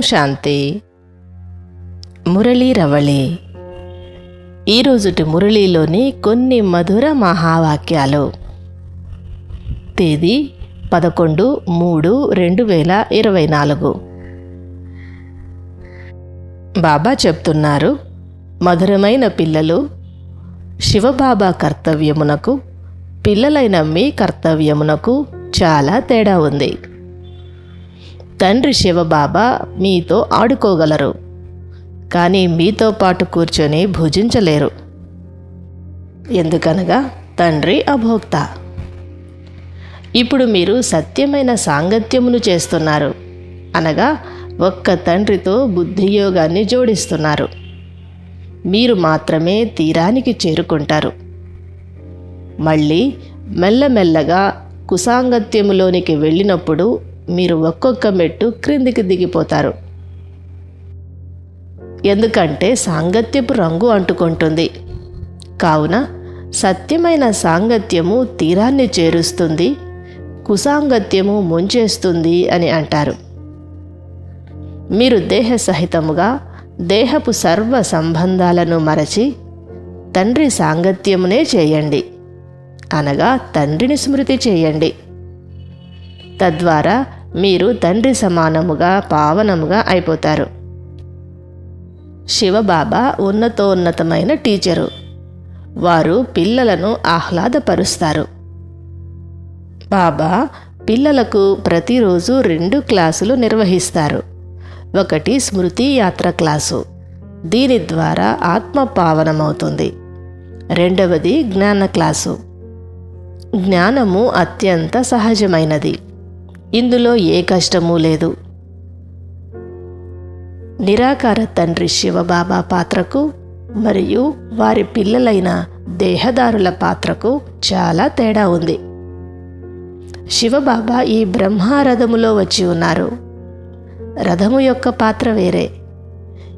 శాంతి మురళీ రవళి. ఈరోజుటి మురళీలోని కొన్ని మధుర మహావాక్యాలు. తేదీ పదకొండు మూడు రెండు వేల ఇరవై నాలుగు. బాబా చెప్తున్నారు మధురమైన పిల్లలు శివబాబా కర్తవ్యమునకు పిల్లలైన మీ కర్తవ్యమునకు చాలా తేడా ఉంది. తండ్రి శివబాబా మీతో ఆడుకోగలరు కానీ మీతో పాటు కూర్చొని భుజించలేరు. ఎందుకనగా తండ్రి అభోక్త. ఇప్పుడు మీరు సత్యమైన సాంగత్యమును చేస్తున్నారు అనగా ఒక్క తండ్రితో బుద్ధియోగాన్ని జోడిస్తున్నారు. మీరు మాత్రమే తీరానికి చేరుకుంటారు. మళ్ళీ మెల్లమెల్లగా కుసాంగత్యములోనికి వెళ్ళినప్పుడు మీరు ఒక్కొక్క మెట్టు క్రిందికి దిగిపోతారు. ఎందుకంటే సాంగత్యపు రంగు అంటుకుంటుంది. కావున సత్యమైన సాంగత్యము తీరాన్ని చేరుస్తుంది. కుసాంగత్యము ముంచేస్తుంది అని అంటారు. మీరు దేహ సహితముగా దేహపు సర్వ సంబంధాలను మరచి తండ్రి సాంగత్యమునే చేయండి. అనగా తండ్రిని స్మృతి చేయండి. తద్వారా మీరు తండ్రి సమానముగా పావనముగా అయిపోతారు. శివబాబా ఉన్నతోన్నతమైన టీచరు. వారు పిల్లలను ఆహ్లాదపరుస్తారు. బాబా పిల్లలకు ప్రతిరోజు రెండు క్లాసులు నిర్వహిస్తారు. ఒకటి స్మృతి యాత్ర క్లాసు. దీని ద్వారా ఆత్మ పావనమవుతుంది. రెండవది జ్ఞాన క్లాసు. జ్ఞానము అత్యంత సహజమైనది. ఇందులో ఏ కష్టమూ లేదు. నిరాకార తండ్రి శివబాబా పాత్రకు మరియు వారి పిల్లలైన దేహదారుల పాత్రకు చాలా తేడా ఉంది. శివబాబా ఈ బ్రహ్మారథములో వచ్చి ఉన్నారు. రథము యొక్క పాత్ర వేరే.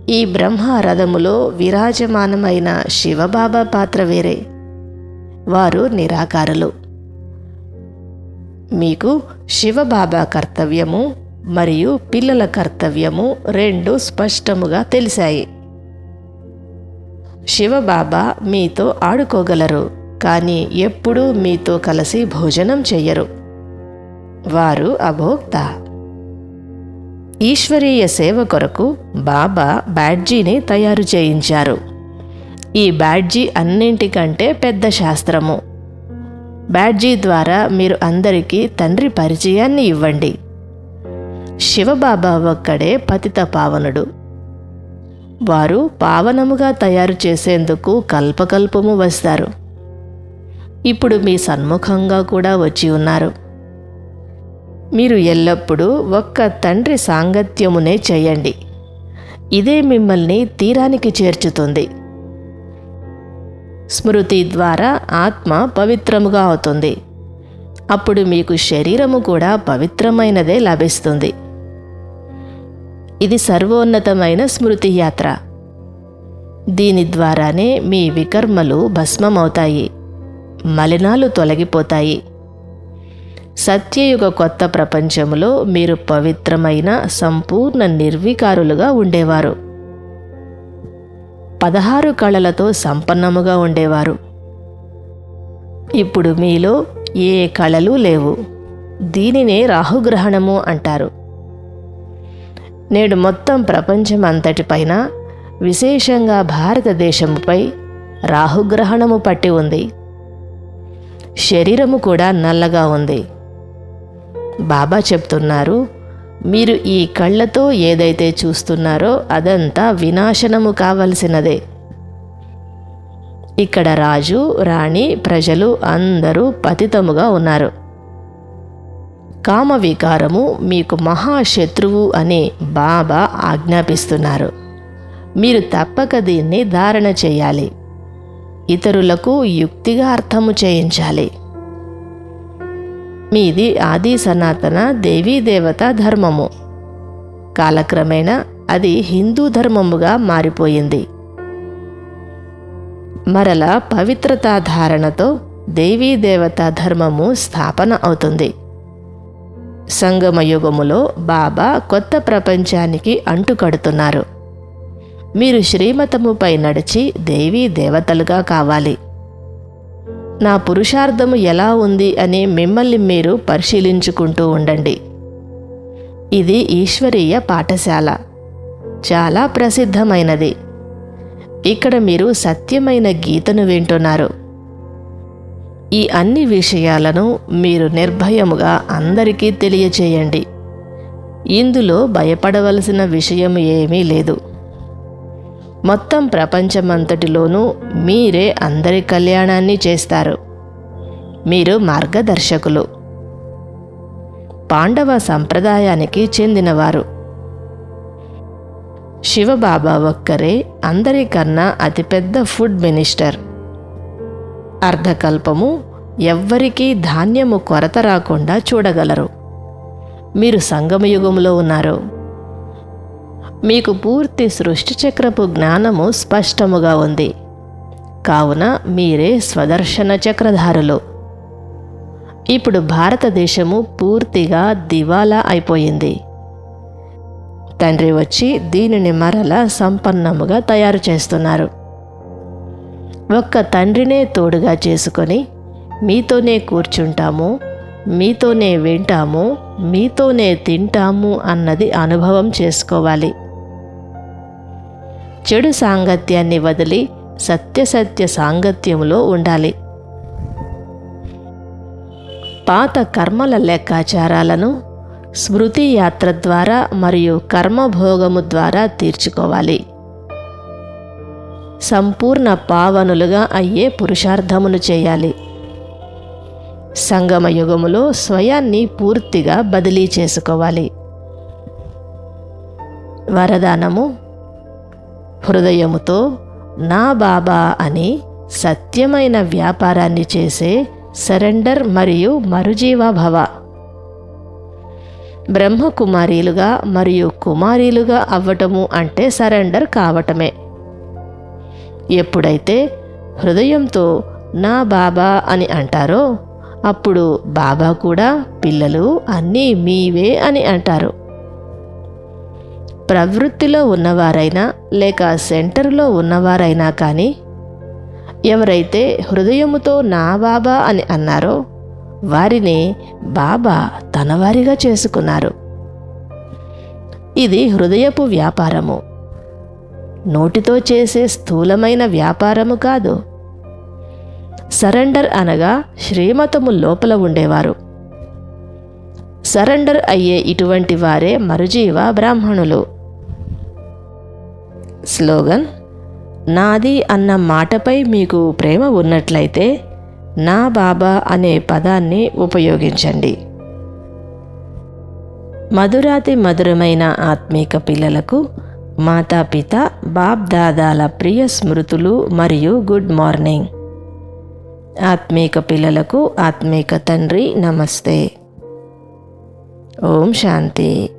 ఈ బ్రహ్మారథములో విరాజమానమైన శివబాబా పాత్ర వేరే. వారు నిరాకారులు. మీకు శివబాబా కర్తవ్యము మరియు పిల్లల కర్తవ్యము రెండు స్పష్టముగా తెలిసాయి. శివబాబా మీతో ఆడుకోగలరు కానీ ఎప్పుడూ మీతో కలిసి భోజనం చెయ్యరు. వారు అభోక్త. ఈశ్వరీయ సేవ కొరకు బాబా బ్యాడ్జీని తయారు చేయించారు. ఈ బ్యాడ్జీ అన్నింటికంటే పెద్ద శాస్త్రము. బ్యాడ్జీ ద్వారా మీరు అందరికీ తండ్రి పరిచయాన్ని ఇవ్వండి. శివబాబా ఒక్కడే పతిత పావనుడు. వారు పావనముగా తయారు చేసేందుకు కల్పకల్పము వస్తారు. ఇప్పుడు మీ సన్ముఖంగా కూడా వచ్చి ఉన్నారు. మీరు ఎల్లప్పుడూ ఒక్క తండ్రి సాంగత్యమునే చేయండి. ఇదే మిమ్మల్ని తీరానికి చేర్చుతుంది. స్మృతి ద్వారా ఆత్మ పవిత్రముగా అవుతుంది. అప్పుడు మీకు శరీరము కూడా పవిత్రమైనదే లభిస్తుంది. ఇది సర్వోన్నతమైన స్మృతి యాత్ర. దీని ద్వారానే మీ వికర్మలు భస్మమవుతాయి. మలినాలు తొలగిపోతాయి. సత్యయుగ కొత్త ప్రపంచంలో మీరు పవిత్రమైన సంపూర్ణ నిర్వికారులుగా ఉండేవారు. పదహారు కళలతో సంపన్నముగా ఉండేవారు. ఇప్పుడు మీలో ఏ కళలు లేవు. దీనినే రాహుగ్రహణము అంటారు. నేడు మొత్తం ప్రపంచం అంతటిపైన విశేషంగా భారతదేశముపై రాహుగ్రహణము పట్టి ఉంది. శరీరము కూడా నల్లగా ఉంది. బాబా చెప్తున్నారు మీరు ఈ కళ్ళతో ఏదైతే చూస్తున్నారో అదంతా వినాశనము కావలసినదే. ఇక్కడ రాజు రాణి ప్రజలు అందరూ పతితముగా ఉన్నారు. కామవికారము మీకు మహాశత్రువు అని బాబా ఆజ్ఞాపిస్తున్నారు. మీరు తప్పక దీన్ని ధారణ చేయాలి. ఇతరులకు యుక్తిగా అర్థము చేయించాలి. మీది ఆది సనాతన దేవీ దేవత ధర్మము. కాలక్రమేణా అది హిందూ ధర్మముగా మారిపోయింది. మరల పవిత్రతా ధారణతో దేవీ దేవతా ధర్మము స్థాపన అవుతుంది. సంగమయుగములో బాబా కొత్త ప్రపంచానికి అంటుకడుతున్నారు మీరు శ్రీమతముపై నడిచి దేవీ దేవతలుగా కావాలి. నా పురుషార్థము ఎలా ఉంది అని మిమ్మల్ని మీరు పరిశీలించుకుంటూ ఉండండి. ఇది ఈశ్వరీయ పాఠశాల. చాలా ప్రసిద్ధమైనది. ఇక్కడ మీరు సత్యమైన గీతను వింటున్నారు. ఈ అన్ని విషయాలను మీరు నిర్భయముగా అందరికీ తెలియచేయండి. ఇందులో భయపడవలసిన విషయం ఏమీ లేదు. మొత్తం ప్రపంచమంతటిలోనూ మీరే అందరి కళ్యాణాన్ని చేస్తారు. మీరు మార్గదర్శకులు. పాండవ సంప్రదాయానికి చెందినవారు. శివబాబా ఒక్కరే అందరికన్నా అతిపెద్ద ఫుడ్ మినిస్టర్. అర్ధకల్పము ఎవ్వరికీ ధాన్యము కొరత రాకుండా చూడగలరు. మీరు సంగమయుగంలో ఉన్నారు. మీకు పూర్తి సృష్టి చక్రపు జ్ఞానము స్పష్టముగా ఉంది. కావున మీరే స్వదర్శన చక్రధారులు. ఇప్పుడు భారతదేశము పూర్తిగా దివాలా అయిపోయింది. తండ్రి వచ్చి దీనిని మరల సంపన్నముగా తయారు చేస్తున్నారు. ఒక్క తండ్రినే తోడుగా చేసుకొని మీతోనే కూర్చుంటాము మీతోనే వింటాము మీతోనే తింటాము అన్నది అనుభవం చేసుకోవాలి. చెడు సాంగత్యాన్ని వదిలి సత్యసత్య సాంగత్యములో ఉండాలి. పాత కర్మల లెక్కాచారాలను స్మృతి యాత్ర ద్వారా మరియు కర్మభోగము ద్వారా తీర్చుకోవాలి. సంపూర్ణ పావనులుగా అయ్యే పురుషార్థమును చేయాలి. సంగమ యుగములో స్వయాన్ని పూర్తిగా బదిలీ చేసుకోవాలి. వరదానము హృదయముతో నా బాబా అని సత్యమైన వ్యాపారాన్ని చేసే సరెండర్ మరియు మరుజీవాభవ బ్రహ్మకుమారీలుగా మరియు కుమారీలుగా అవ్వటము అంటే సరెండర్ కావటమే. ఎప్పుడైతే హృదయంతో నా బాబా అని అంటారో అప్పుడు బాబా కూడా పిల్లలు అన్నీ మీవే అని అంటారు. ప్రవృత్తిలో ఉన్నవారైనా లేక సెంటర్లో ఉన్నవారైనా కానీ ఎవరైతే హృదయముతో నా బాబా అని అన్నారో వారిని బాబా తనవారిగా చేసుకున్నారు. ఇది హృదయపు వ్యాపారము. నోటితో చేసే స్థూలమైన వ్యాపారము కాదు. సరెండర్ అనగా శ్రీమతము లోపల ఉండేవారు. సరెండర్ అయ్యే ఇటువంటి వారే మరుజీవ బ్రాహ్మణులు. స్లోగన్ నాది అన్న మాటపై మీకు ప్రేమ ఉన్నట్లయితే నా బాబా అనే పదాన్ని ఉపయోగించండి. మధురాతి మధురమైన ఆత్మీక పిల్లలకు మాతాపిత బాప్ దాదాల ప్రియ స్మృతులు మరియు గుడ్ మార్నింగ్. ఆత్మీక పిల్లలకు ఆత్మీక తండ్రి నమస్తే. ఓం శాంతి.